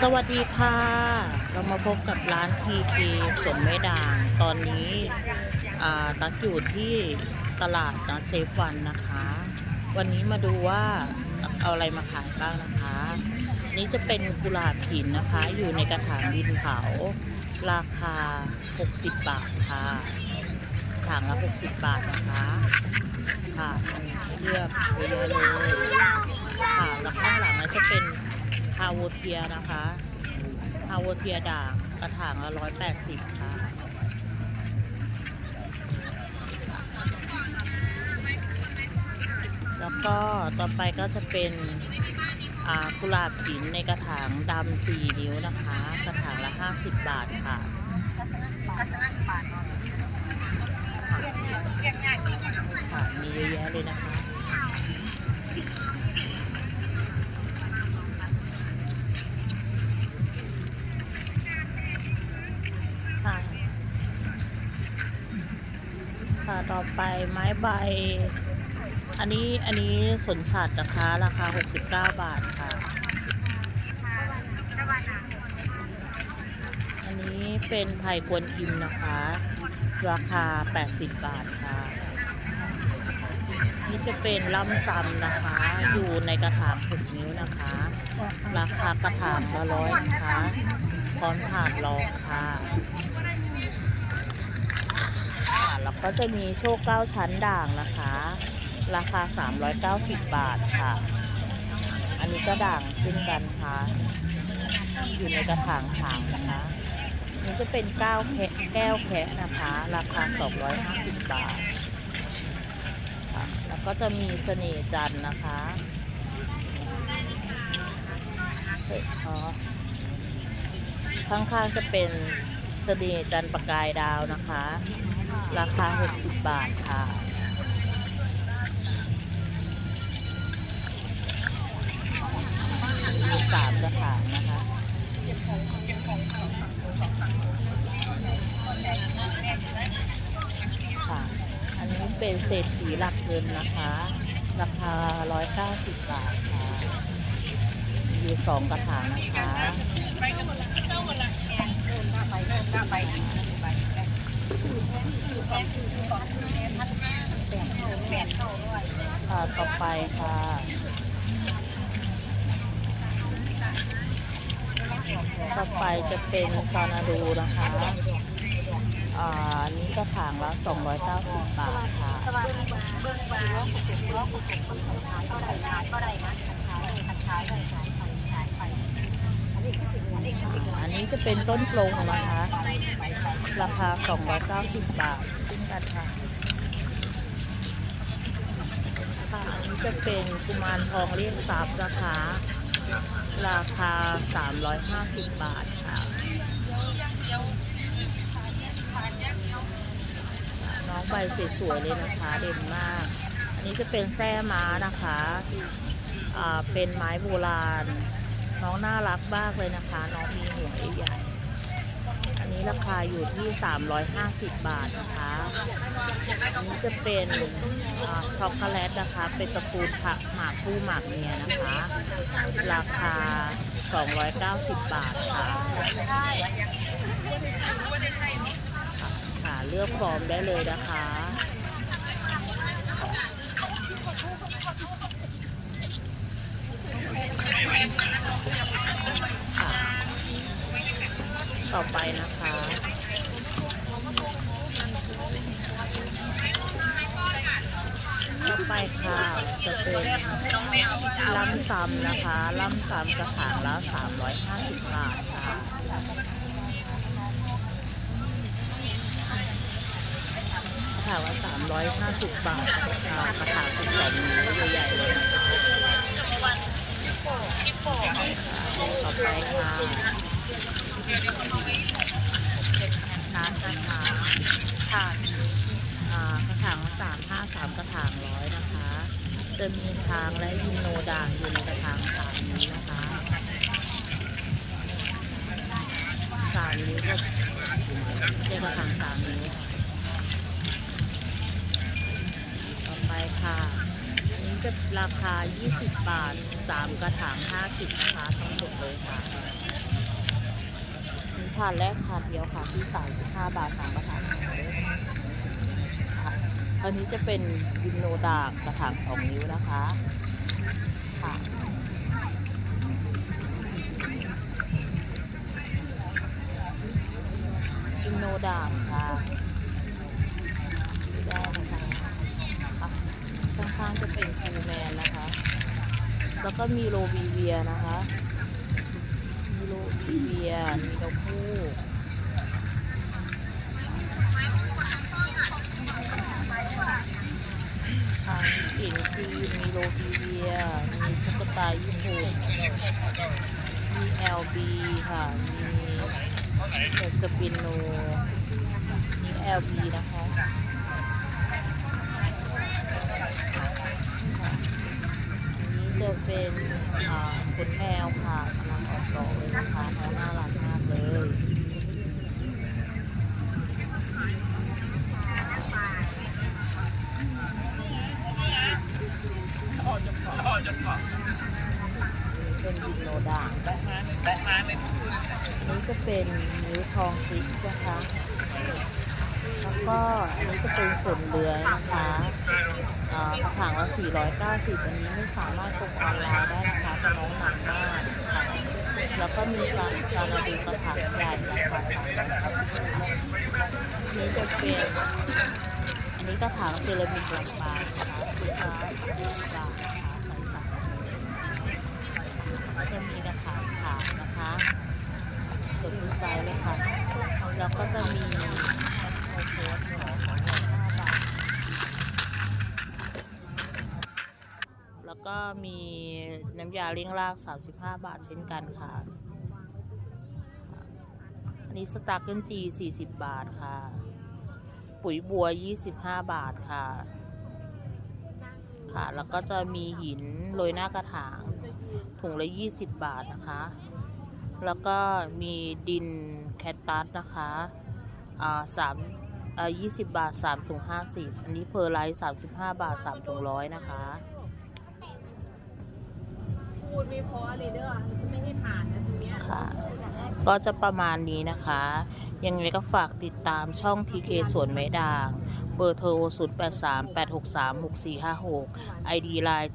สวัสดีค่ะ เรามาพบกับร้านทีทีสมไม่ด่าง ตอนนี้ตักอยู่ที่ตลาดนะเซฟวันนะคะ วันนี้มาดูว่าเอาอะไรมาขายบ้างนะคะ นี่จะเป็นกุหลาบหินนะคะ อยู่ในกระถางดินเผา ราคา 60 บาทค่ะถางละ 60 บาทนะคะค่ะเลือกเยอะๆเลยค่ะแล้วข้างหลังนั้นจะเป็น ฮาวเทียนะคะฮาวเทียด่างกระถางละร้อยแปดสิบค่ะแล้วก็ต่อไปก็จะเป็นกุหลาบหินในกระถางดำสี่นิ้วนะคะ กระถางละห้าสิบบาทค่ะค่ะมีเยอะแยะเลยนะคะ ค่ะ ต่อไปไม้ใบ อันนี้อันนี้สนฉัดนะคะ ราคา 69 บาทค่ะ อันนี้เป็นไผ่กวนอิมนะคะ ราคา 80 บาทค่ะ นี่จะเป็นลำซำนะคะ อยู่ในกระถาง6นิ้วนะคะ ราคากระถางละร้อยนะคะ พร้อมถาดรองค่ะ แล้วก็จะมีโชคเก้าชั้นด่างนะคะ ราคา 390 บาทค่ะ อันนี้ก็ด่างเช่นกันค่ะ อยู่ในกระถางถางนะคะนี่จะเป็นก้าวแคะแก้วแคะนะคะ ราคา 250 บาทค่ะแล้วก็จะมีเสน่ห์จันนะคะเสร็จพอข้างๆจะเป็นเสน่ห์จันประกายดาวนะคะ ราคา 60 บาทค่ะ มีสามกระถางนะคะค่ะอันนี้เป็นเศรษฐีหลักเงินนะคะ ราคา 190 บาทค่ะอยู่สองกระถางนะคะ ค่ะต่อไปค่ะต่อไปจะเป็นซานาดูนะคะอ่านนี้กระถางละ290บาทค่ะอันนี้จะเป็นต้นปลงนะคะ ราคา 290 บาทเช่นกันค่ะค่ะอันนี้จะเป็นกุมารทองเรียกทรัพย์นะคะ ราคา 350 บาทค่ะน้องใบสวยๆเลยนะคะเด่นมาก อันนี้จะเป็นแส้ม้านะคะอ่าเป็นไม้โบราณ น้องน่ารักมากเลยนะคะ น้องมีหัวใหญ่ นี้ราคาอยู่ที่ 350 บาทนะคะอันนี้จะเป็นอช็อกโกแลตนะคะ เป็นตระกูลผักหมากคู่หมากเมียนะคะ ราคา 290 บาทค่ะค่ะเลือกฟอร์มได้เลยนะคะค่ะ ต่อไปนะคะ ต่อไปค่ะจะเป็นลำซ้ำนะคะลำซ้ำกระถางละ350บาทค่ะกระถางละ350 บาทค่ะกระถาง12นิ้วใหญ่ๆเลยนะคะต่อไปค่ะ ร้านกระถางค่ะอ่ากระถางละ353กระถางร้อยนะคะจะมีช้างและยินโนด่างอยู่ในกระถางสามนี้นะคะสามนิ้วก็ในกระถางสามนิ้ต่อไปค่ะนนี้จะราคา 20 บาท 3 กระถาง 50 นะคะทั้งหมดเลยค่ะ ถาดแรกถาดเดียวค่ะที่สามสิบห้าบาทสามกระถางค่ะอันนี้จะเป็นวินโนดางกระถางสองนิ้วนะคะค่ะวินโนดางค่ะได้นะคะค่ะข้างๆจะเป็นคูแมนนะคะ แล้วก็มีโรบีเวียนะคะ มีโรบีเวียมีนกฮูกทางกลิ่นคือมีโรบีเวียมีตุ๊กตาญี่ปุ่นมี LB ค่ะ มีเดสปินโนมี LB นะคะนี้จะเป็นขนแมวค่ะกำลังออกดอกเลยนะคะน้องน่ารักมากเลย เป็นวินโนด่างอันนี้จะ เป็นนิ้วทองฟิชนะคะ แล้วก็อันนี้จะเป็นส่วนเรือนะคะกระถางละ490อันนี้ไม่สามารถส่งออนไลน์ได้นะคะเพราะน้องหนักมากค่ะแล้วก็มีซาซานาดูกระถางใหญ่นะคะ390นี้จะเป็น อันนี้กระถางเซรามิกลำปางนะคะลูกค้าลูกปลางนะคะใส่สักจะมีกระถางขาวนะคะส่วนดู ไซส์เลยค่ะ แล้วก็จะมีโอเนาะของ5บาทแล้วก็มีน้ำยาเลี้ยงราก 35 บาทเช่นกันค่ะ อันนี้สตาร์เกิลจี 40 บาทค่ะ ปุ๋ยบัว 25 บาทค่ะ ค่ะ แล้วก็จะมีหินโรยหน้ากระถาง ถุงละ 20 บาทนะคะ แล้วก็มีดินแคตตัสนะคะอ่าสามอ่ายี่สิบบาทสามถุงห้าสิบอันนี้เพอร์ไลท์สามสิบห้าบาทสามถุงร้อยนะคะพูดไม่เพราะอะไรเด้อจะไม่ให้ผ่านนะตรงเนี้ยค่ะ ก็จะประมาณนี้นะคะ ยังไงก็ฝากติดตามช่อง TK สวนไม้ด่าง เบอร์โทร 0 8 3 8 6 3 6 4 5 6 ID Line